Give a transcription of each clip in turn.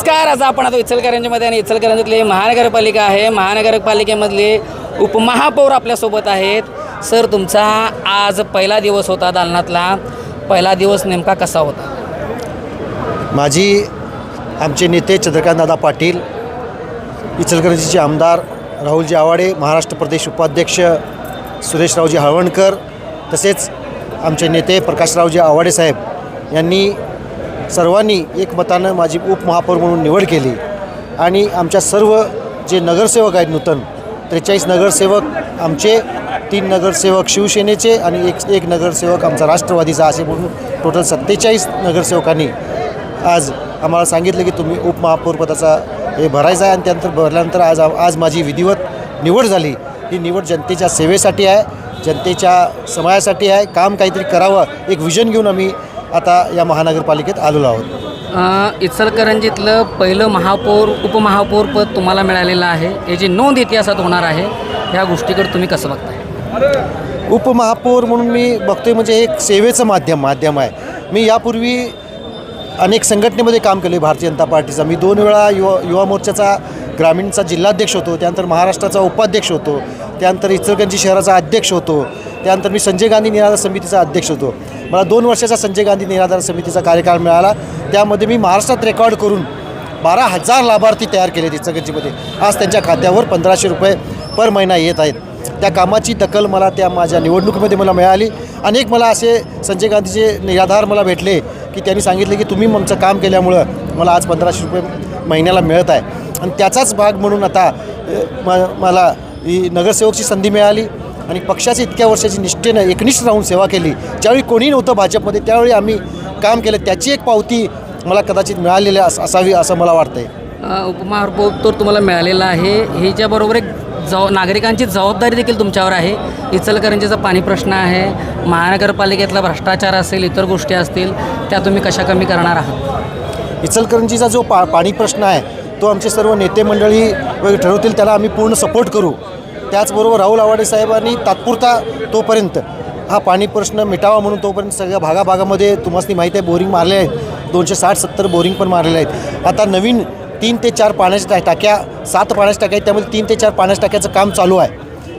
नमस्कार आज आपण आता इचलकरंजीमध्ये आणि इचलकरंजीतली महानगरपालिका आहे. महानगरपालिकेमधले उपमहापौर आपल्यासोबत आहेत. सर तुमचा आज पहिला दिवस होता दालनातला. पहिला दिवस नेमका कसा होता? माझी आमचे नेते चंद्रकांतदादा पाटील इचलकरंजीचे आमदार राहुलजी आवाडे महाराष्ट्र प्रदेश उपाध्यक्ष सुरेशरावजी हळवणकर तसेच आमचे नेते प्रकाशरावजी आवाडे साहेब यांनी सर्वांनी एकमतानं माझी उपमहापौर म्हणून निवड केली. आणि आमच्या सर्व जे नगरसेवक आहेत नूतन त्रेचाळीस नगरसेवक आमचे तीन नगरसेवक शिवसेनेचे आणि एक एक नगरसेवक आमचा राष्ट्रवादीचा असे म्हणून टोटल सत्तेचाळीस नगरसेवकांनी आज आम्हाला सांगितलं की तुम्ही उपमहापौरपदाचा हे भरायचं आहे आणि त्यानंतर भरल्यानंतर आज आज माझी विधिवत निवड झाली. ही निवड जनतेच्या सेवेसाठी आहे जनतेच्या समाजासाठी आहे. काम काहीतरी करावं एक विजन घेऊन आम्ही आता या महानगरपालिकेत आलेलो आहोत. अ, इचलकरंजीतलं पहिलं महापौर उपमहापौर पद तुम्हाला मिळालेलं आहे. याची नोंद इतिहासात होणार आहे ह्या गोष्टीकडे तुम्ही कसं बघताय? उपमहापौर म्हणून मी बघतोय म्हणजे हे एक सेवेचं माध्यम माध्यम आहे. मी यापूर्वी अनेक संघटनेमध्ये काम केले भारतीय जनता पार्टीचा. मी दोन वेळा युवा युवा मोर्चाचा ग्रामीणचा जिल्हाध्यक्ष होतो त्यानंतर महाराष्ट्राचा उपाध्यक्ष होतो त्यानंतर इचलकरंजी शहराचा अध्यक्ष होतो त्यानंतर मी संजय गांधी निराधार समितीचा अध्यक्ष होतो. मला दोन वर्षाचा संजय गांधी निराधार समितीचा कार्यकाळ मिळाला. त्यामध्ये मी महाराष्ट्रात रेकॉर्ड करून बारा हजार लाभार्थी तयार केले इचलकरंजीमध्ये आज त्यांच्या खात्यावर पंधराशे रुपये पर महिना येत आहेत. त्या कामाची दखल मला त्या माझ्या निवडणुकीमध्ये मला मिळाली. अनेक मला असे संजय गांधीचे निराधार मला भेटले की त्यांनी सांगितले की तुम्ही आमचं काम केल्यामुळं मला आज पंधराशे रुपये महिन्याला मिळत आहे. आणि त्याचाच भाग म्हणून आता म मला ही नगरसेवकची संधी मिळाली. आणि पक्षाची इतक्या वर्षाची निष्ठेनं एकनिष्ठ राहून सेवा केली. ज्यावेळी कोणी नव्हतं भाजपमध्ये त्यावेळी आम्ही काम केलं. त्याची एक पावती मला कदाचित मिळालेली अस असावी असं मला वाटतंय. उपमहापौर तर तुम्हाला मिळालेला आहे. ह्याच्याबरोबर एक जव नागरिकांची जबाबदारी देखील तुमच्यावर आहे. इचलकरंजीचा पाणी प्रश्न आहे. महानगरपालिकेतला भ्रष्टाचार असेल इतर गोष्टी असतील त्या तुम्ही कशा कमी करणार आहात? इचलकरंजीचा जो पा पाणी प्रश्न आहे तो आमचे सर्व नेते मंडळी वगैरे ठरवतील त्याला आम्ही पूर्ण सपोर्ट करू. त्याचबरोबर राहुल आवाडे साहेबांनी तात्पुरता तोपर्यंत हा पाणी प्रश्न मिटावा म्हणून तोपर्यंत सगळ्या भागाभागामध्ये तुम्हाला माहिती आहे बोरिंग मारले आहेत. दोनशे साठ सत्तर बोरिंग पण मारलेले आहेत. आता नवीन तीन ते चार पाण्याच्या टा- टाक्या सात पाण्याच्या टाक्या आहेत. त्यामध्ये तीन ते चार पाण्याच्या टाक्याचं काम चालू आहे.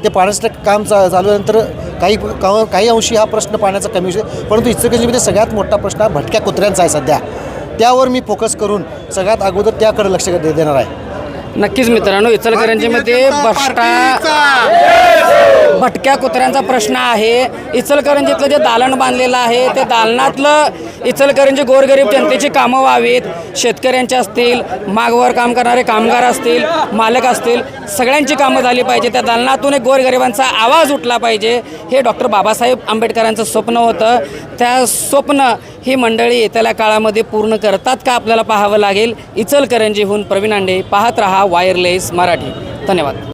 ते पाण्याचं टाक- काम चा चालू झाल्यानंतर काही का- काही अंशी हा प्रश्न पाण्याचा कमी होईल परंतु इचलकरंजीमध्ये सगळ्यात मोठा प्रश्न हा भटक्या कुत्र्यांचा आहे सध्या. त्यावर मी फोकस करून सगळ्यात अगोदर त्याकडे लक्ष दे- देणार आहे. नक्कीच मित्रांनो इचलकरंजीमध्ये भ्रष्टा भटक्या कुत्र्यांचा प्रश्न आहे. इचलकरंजीतलं जे दालन बांधलेलं आहे ते दालनातलं इचलकरंजी गोरगरीब जनतेची कामं व्हावीत. शेतकऱ्यांची असतील मागवर काम करणारे कामगार असतील मालक असतील सगळ्यांची कामं झाली पाहिजे. त्या दालनातून एक गोरगरिबांचा आवाज उठला पाहिजे. हे डॉक्टर बाबासाहेब आंबेडकरांचं स्वप्न होतं. त्या स्वप्न ही मंडळी येत्याला काळामध्ये पूर्ण करतात का आपल्याला पाहावं लागेल? इचलकरंजीहून प्रवीण आंडे पाहत रहा वायरलेस मराठी. धन्यवाद.